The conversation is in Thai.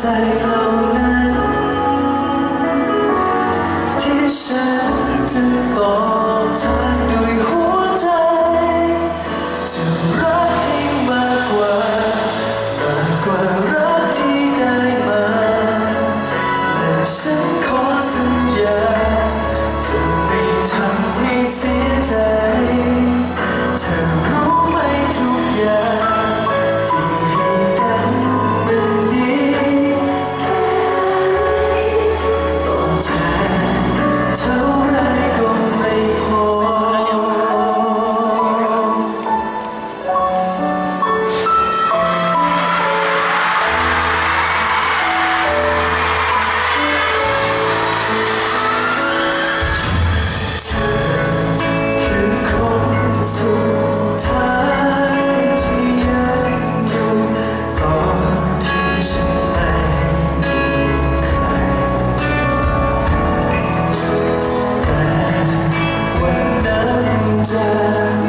ใจเรานั้นที่ฉันจะบอกเธอ Center